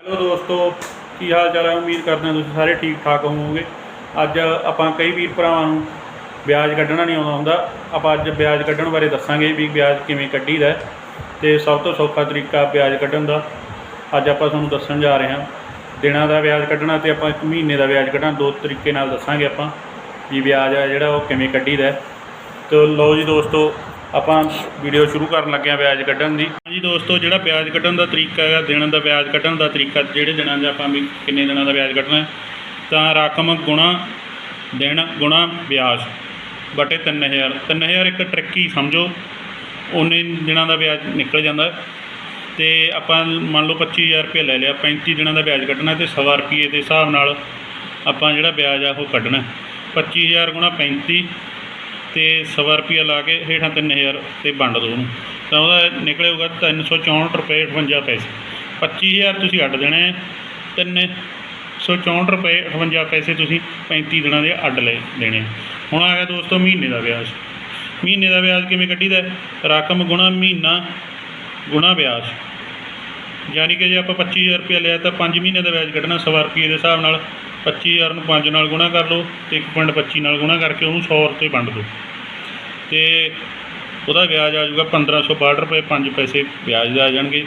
Hello ਦੋਸਤੋ, ਕੀ ਹਾਲ ਚਾਲ ਹੈ ਉਮੀਦ ਕਰਦੇ ਹਾਂ ਤੁਸੀਂ ਸਾਰੇ ਠੀਕ ਠਾਕ ਹੋਵੋਗੇ। ਅੱਜ ਆਪਾਂ ਕਈ ਵੀਰ ਭਰਾਵਾਂ ਨੂੰ ਵਿਆਜ ਕੱਢਣਾ ਨਹੀਂ ਆਉਂਦਾ ਹੁੰਦਾ। ਆਪਾਂ ਅੱਜ ਵਿਆਜ ਕੱਢਣ ਬਾਰੇ ਦੱਸਾਂਗੇ ਵੀ ਵਿਆਜ ਕਿਵੇਂ ਕੱਢੀਦਾ ਹੈ ਤੇ ਸਭ ਤੋਂ ਸੌਖਾ ਤਰੀਕਾ ਵਿਆਜ ਕੱਢਣ ਦਾ। ਅੱਜ ਆਪਾਂ ਤੁਹਾਨੂੰ ਦੱਸਣ ਜਾ ਰਹੇ ਹਾਂ ਦਿਨਾਂ ਦਾ ਵਿਆਜ ਕੱਢਣਾ ਤੇ ਆਪਾਂ ਇੱਕ ਮਹੀਨੇ ਦਾ ਵਿਆਜ ਕੱਢਣਾ। ਦੋ ਤਰੀਕੇ ਨਾਲ ਦੱਸਾਂਗੇ ਆਪਾਂ ਵੀ ਵਿਆਜ ਆ ਜਿਹੜਾ ਉਹ ਕਿਵੇਂ ਕੱਢੀਦਾ ਹੈ। ਤੇ ਲਓ ਜੀ ਦੋਸਤੋ ਆਪਾਂ ਵੀਡੀਓ ਸ਼ੁਰੂ ਕਰਨ ਲੱਗੇ ਹਾਂ ਵਿਆਜ ਕੱਢਣ ਦੀ। ਹਾਂਜੀ ਦੋਸਤੋ, ਜਿਹੜਾ ਵਿਆਜ ਕੱਢਣ ਦਾ ਤਰੀਕਾ ਹੈਗਾ ਦਿਨ ਦਾ ਵਿਆਜ ਕੱਢਣ ਦਾ ਤਰੀਕਾ, ਜਿਹੜੇ ਦਿਨਾਂ ਦਾ ਆਪਾਂ ਵੀ ਕਿੰਨੇ ਦਿਨਾਂ ਦਾ ਵਿਆਜ ਕੱਢਣਾ ਤਾਂ ਰਕਮ ਗੁਣਾ ਦਿਨ ਗੁਣਾ ਵਿਆਜ। ਬਟੇ 3000 3000 ਇੱਕ ਟਰੱਕੀ ਸਮਝੋ ਉਨੇ ਦਿਨਾਂ ਦਾ ਵਿਆਜ ਨਿਕਲ ਜਾਂਦਾ ਹੈ। ਤੇ ਆਪਾਂ ਮੰਨ ਲਓ 25000 ਰੁਪਏ ਲੈ ਲਿਆ 35 ਦਿਨਾਂ ਦਾ ਵਿਆਜ ਕੱਢਣਾ ਤੇ 100 ਰੁਪਏ ਦੇ ਹਿਸਾਬ ਨਾਲ ਆਪਾਂ ਜਿਹੜਾ ਵਿਆਜ ਆ ਉਹ ਕੱਢਣਾ 25000 ਗੁਣਾ 35 ਤੇ ਸਵਾ ਰੁਪਿਆ ਲਾ ਕੇ ਹੇਠਾਂ 3000 ਤੇ ਵੰਡ ਦਿਓ ਉਹਨੂੰ। ਤਾਂ ਉਹਦਾ ਨਿਕਲੇਗਾ 364 ਰੁਪਏ 58 ਪੈਸੇ। 25000 ਤੁਸੀਂ ਅੱਡ ਦੇਣਾ ਹੈ, 364 ਰੁਪਏ 58 ਪੈਸੇ ਤੁਸੀਂ 35 ਦਿਨਾਂ ਦੇ ਅੱਡ ਲੈ ਦੇਣੇ ਆ। ਹੁਣ ਆ ਗਿਆ ਦੋਸਤੋ ਮਹੀਨੇ ਦਾ ਵਿਆਜ। ਮਹੀਨੇ ਦਾ ਵਿਆਜ ਕਿਵੇਂ ਕੱਢੀਦਾ ਹੈ? ਰਕਮ ਗੁਣਾ ਮਹੀਨਾ ਗੁਣਾ ਵਿਆਜ। ਯਾਨੀ ਕਿ ਜੇ ਆਪਾਂ 25000 ਰੁਪਏ ਲਿਆ ਤਾਂ 5 ਮਹੀਨੇ ਦਾ ਵਿਆਜ ਕੱਢਣਾ 100 ਰੁਪਏ ਦੇ ਹਿਸਾਬ ਨਾਲ। 25000 ਨੂੰ 5 ਨਾਲ ਗੁਣਾ ਕਰ ਲਓ ਤੇ 1.25 ਨਾਲ ਗੁਣਾ ਕਰਕੇ ਉਹਨੂੰ 100 ਰੁਪਏ ਵੰਡ ਦਿਓ। ਤੇ ਉਹਦਾ ਵਿਆਜ ਆ ਜਾਊਗਾ 1562 ਰੁਪਏ 5 ਪੈਸੇ ਵਿਆਜ ਦਾ ਆ ਜਾਣਗੇ।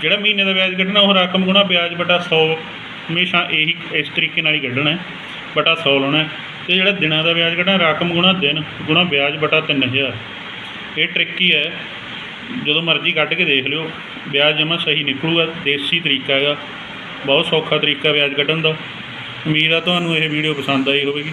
ਜਿਹੜਾ ਮਹੀਨੇ ਦਾ ਵਿਆਜ ਕੱਢਣਾ, ਉਹ ਰਕਮ ਗੁਣਾ ਵਿਆਜ ਬਟਾ 100 ਹਮੇਸ਼ਾ ਇਹੀ ਇਸ ਤਰੀਕੇ ਨਾਲ ਹੀ ਕੱਢਣਾ ਹੈ, ਬਟਾ 100 ਲਾਉਣਾ ਹੈ। ਤੇ ਜਿਹੜਾ ਦਿਨਾਂ ਦਾ ਵਿਆਜ ਕੱਢਣਾ, ਰਕਮ ਗੁਣਾ ਦਿਨ ਗੁਣਾ ਵਿਆਜ ਬਟਾ 3000 ਇਹ ਟ੍ਰਿਕ ਹੀ ਹੈ, ਜਦੋਂ ਮਰਜ਼ੀ ਕੱਢ ਕੇ ਦੇਖ ਲਿਓ, ਵਿਆਜ ਜਮਾ ਸਹੀ ਨਿਕਲੂਗਾ, ਦੇਸੀ ਤਰੀਕਾ ਹੈਗਾ। ਬਹੁਤ ਸੌਖਾ ਤਰੀਕਾ ਵਿਆਜ ਕੱਢਣ ਦਾ। ਉਮੀਦ ਆ ਤੁਹਾਨੂੰ ਇਹ ਵੀਡੀਓ ਪਸੰਦ ਆਈ ਹੋਵੇਗੀ।